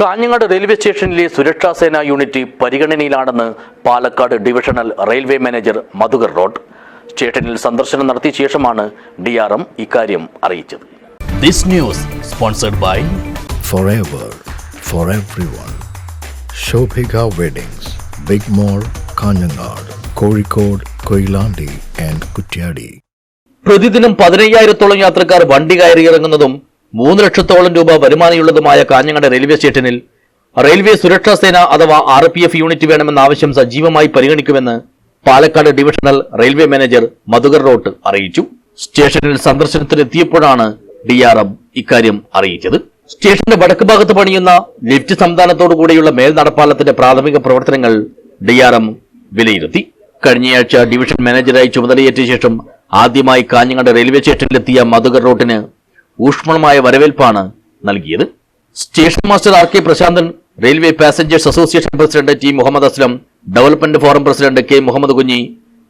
Kanhangad railway സ്റ്റേഷനിലെ സുരക്ഷാ സേനാ unit പരിഗണനയിലാണെന്ന് Palakkad divisional railway manager Madhukar road. സ്റ്റേഷനിൽ സന്ദർശനം നടത്തിയ ശേഷമാണ് ഡി ആർ എം ഇക്കാര്യം അറിയിച്ചത്. This news sponsored by forever for everyone. Shobhika Weddings, Big mall Kanhangad Kozhikode Koilandi and Kuttiadi പ്രതിദിനം പതിനയ്യായിരത്തോളം യാത്രക്കാർ വണ്ടി കയറി ഇറങ്ങുന്നതും മൂന്ന് ലക്ഷത്തോളം രൂപ വരുമാനമുള്ളതുമായ കാഞ്ഞങ്ങാട് റെയിൽവേ സ്റ്റേഷനിൽ റെയിൽവേ സുരക്ഷാ സേന അഥവാ ആർ പി എഫ് യൂണിറ്റ് വേണമെന്ന ആവശ്യം സജീവമായി പരിഗണിക്കുമെന്ന് Palakkad divisional railway manager Madhukar Rout അറിയിച്ചു. സ്റ്റേഷനിൽ സന്ദർശനത്തിനെത്തിയപ്പോഴാണ് ഡി ആർ എം ഇക്കാര്യം അറിയിച്ചത്. സ്റ്റേഷന്റെ വടക്ക് ഭാഗത്ത് പണിയുന്ന ലിഫ്റ്റ് സംവിധാനത്തോടുകൂടിയുള്ള മേൽ നടപ്പാലത്തിന്റെ പ്രാഥമിക പ്രവർത്തനങ്ങൾ ഡി ആർ എം വിലയിരുത്തി. കഴിഞ്ഞയാഴ്ച ഡിവിഷൻ മാനേജരായി ചുമതലയേറ്റ ശേഷം ആദ്യമായി കാഞ്ഞങ്ങാട് റെയിൽവേ സ്റ്റേഷനിലെത്തിയ മധുകർ റോട്ടിന് ഊഷ്മളമായ വരവേൽപ്പാണ് നൽകിയത്. Station master R K Prashanthan railway passengers association president T Muhammad Aslam development forum president K Muhammad Kunhi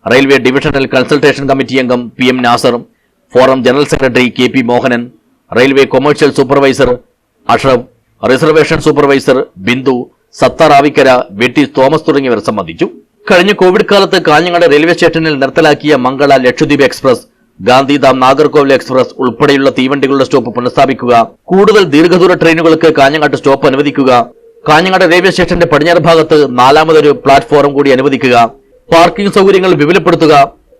railway divisional consultation committee അംഗം P M Nasar forum general secretary K P Mohanan railway commercial supervisor Ashraf reservation supervisor Bindu Sathar Avikkara Thomas തുടങ്ങിയവർ സംബന്ധിച്ചു. കഴിഞ്ഞ Covid കാലത്ത് Kanhangad railway സ്റ്റേഷനിൽ നിർത്തലാക്കിയ Mangala Lakshadweep express Gandhidham Nagercoil express ഉൾപ്പെടെയുള്ള തീവണ്ടികളുടെ stop പുനഃസ്ഥാപിക്കുക. കൂടുതൽ ദീർഘദൂര ട്രെയിനുകൾക്ക് കാഞ്ഞങ്ങാട്ട് സ്റ്റോപ്പ് അനുവദിക്കുക. കാഞ്ഞങ്ങാട് റെയിൽവേ സ്റ്റേഷന്റെ പടിഞ്ഞാറ് ഭാഗത്ത് നാലാമതൊരു പ്ലാറ്റ്ഫോം കൂടി അനുവദിക്കുക. പാർക്കിംഗ് സൗകര്യങ്ങൾ വിപുലപ്പെടുത്തുക.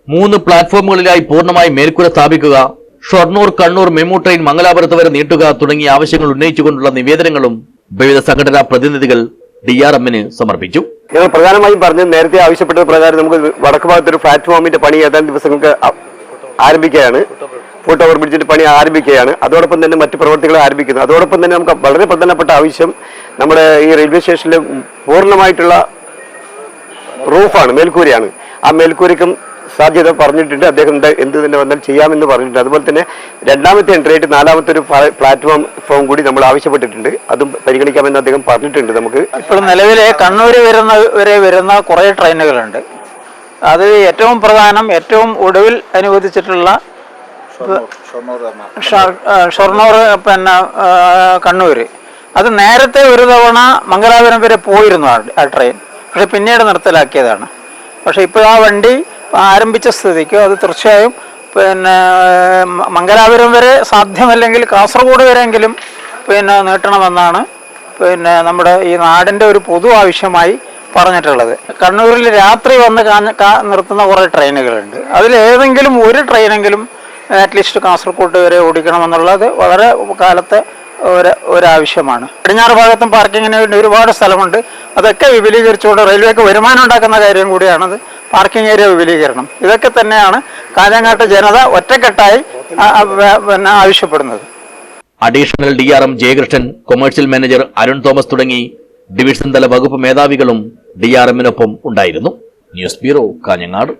മൂന്ന് പ്ലാറ്റ്ഫോമുകളിലായി പൂർണമായി മേൽക്കൂര സ്ഥാപിക്കുക. ഷൊർണൂർ കണ്ണൂർ മെമു ട്രെയിൻ മംഗലാപുരത്ത് വരെ നീട്ടുക തുടങ്ങിയ ആവശ്യങ്ങൾ ഉന്നയിച്ചുകൊണ്ടുള്ള നിവേദനങ്ങളും വിവിധ സംഘടനാ പ്രതിനിധികൾ ഡി ആർ എമ്മിന് സമർപ്പിച്ചു. ഞങ്ങൾ പ്രധാനമായും പറഞ്ഞത് നേരത്തെ ആവശ്യപ്പെട്ടത് പ്രകാരം നമുക്ക് വടക്ക് ഭാഗത്തൊരു പ്ലാറ്റ്ഫോമിന്റെ പണി ഏതാനും ദിവസങ്ങൾക്ക് ആരംഭിക്കുകയാണ്. ഫുട് ഓവർ ബ്രിഡ്ജിന്റെ പണി ആരംഭിക്കുകയാണ്. അതോടൊപ്പം തന്നെ മറ്റ് പ്രവർത്തികൾ ആരംഭിക്കുന്നു. അതോടൊപ്പം തന്നെ നമുക്ക് വളരെ പ്രധാനപ്പെട്ട ആവശ്യം നമ്മുടെ ഈ റെയിൽവേ സ്റ്റേഷനിലെ പൂർണമായിട്ടുള്ള റൂഫാണ് മേൽക്കൂരയാണ്. ആ മേൽക്കൂരയ്ക്കും സാധ്യത പറഞ്ഞിട്ടുണ്ട്. അദ്ദേഹം എന്താ- തന്നെ വന്നാൽ ചെയ്യാമെന്ന് പറഞ്ഞിട്ടുണ്ട്. അതുപോലെ തന്നെ രണ്ടാമത്തെ എൻട്രി ആയിട്ട് നാലാമത്തെ ഒരു പ്ലാ- പ്ലാറ്റ്ഫോം ഫോം കൂടി നമ്മൾ ആവശ്യപ്പെട്ടിട്ടുണ്ട്. അതും പരിഗണിക്കാമെന്ന് അദ്ദേഹം പറഞ്ഞിട്ടുണ്ട് നമുക്ക്. ഇപ്പോൾ നിലവിലെ കണ്ണൂർ വരുന്ന വരെ വരുന്ന കുറേ ട്രെയിനുകളുണ്ട് അത് ഏറ്റവും പ്രധാനം ഏറ്റവും ഒടുവിൽ അനുവദിച്ചിട്ടുള്ള ഷൊർണൂർ പിന്നെ കണ്ണൂര്. കണ്ണൂർ അത് നേരത്തെ ഒരു തവണ മംഗലാപുരം വരെ പോയിരുന്നു ആ ആ ട്രെയിൻ. പക്ഷെ പിന്നീട് നിർത്തലാക്കിയതാണ്. പക്ഷെ ഇപ്പോൾ ആ വണ്ടി ആരംഭിച്ച സ്ഥിതിക്ക് അത് തീർച്ചയായും പിന്നെ മംഗലാപുരം വരെ സാധ്യമല്ലെങ്കിൽ കാസർഗോഡ് വരെയെങ്കിലും പിന്നെ നീട്ടണമെന്നാണ് പിന്നെ നമ്മുടെ ഈ നാടിന്റെ ഒരു പൊതു ആവശ്യമായി പറഞ്ഞിട്ടുള്ളത്. കണ്ണൂരിൽ രാത്രി വന്ന് നിർത്തുന്ന കുറേ ട്രെയിനുകളുണ്ട്. അതിലേതെങ്കിലും ഒരു ട്രെയിനെങ്കിലും അറ്റ്ലീസ്റ്റ് കാസർഗോഡ് വരെ ഓടിക്കണമെന്നുള്ളത് വളരെ കാലത്തെ ഒരു ഒരാവശ്യമാണ്. പടിഞ്ഞാറ് ഭാഗത്തും പാർക്കിങ്ങിന് വേണ്ടി ഒരുപാട് സ്ഥലമുണ്ട്. അതൊക്കെ വിപുലീകരിച്ചുകൊണ്ട് റെയിൽവേക്ക് വരുമാനം ഉണ്ടാക്കുന്ന കാര്യം കൂടിയാണത്. പാർക്കിംഗ് ഏരിയ വിപുലീകരണം. ഇതൊക്കെ തന്നെയാണ് കാഞ്ഞങ്ങാട്ട് ജനത ഒറ്റക്കെട്ടായി പിന്നെ ആവശ്യപ്പെടുന്നത്. Additional D R M Jayakrishnan commercial manager Arun Thomas തുടങ്ങി ഡിവിഷൻ തല വകുപ്പ് മേധാവികളും ഡി ആർ എമ്മിനൊപ്പം ഉണ്ടായിരുന്നു. News bureau Kanhangad.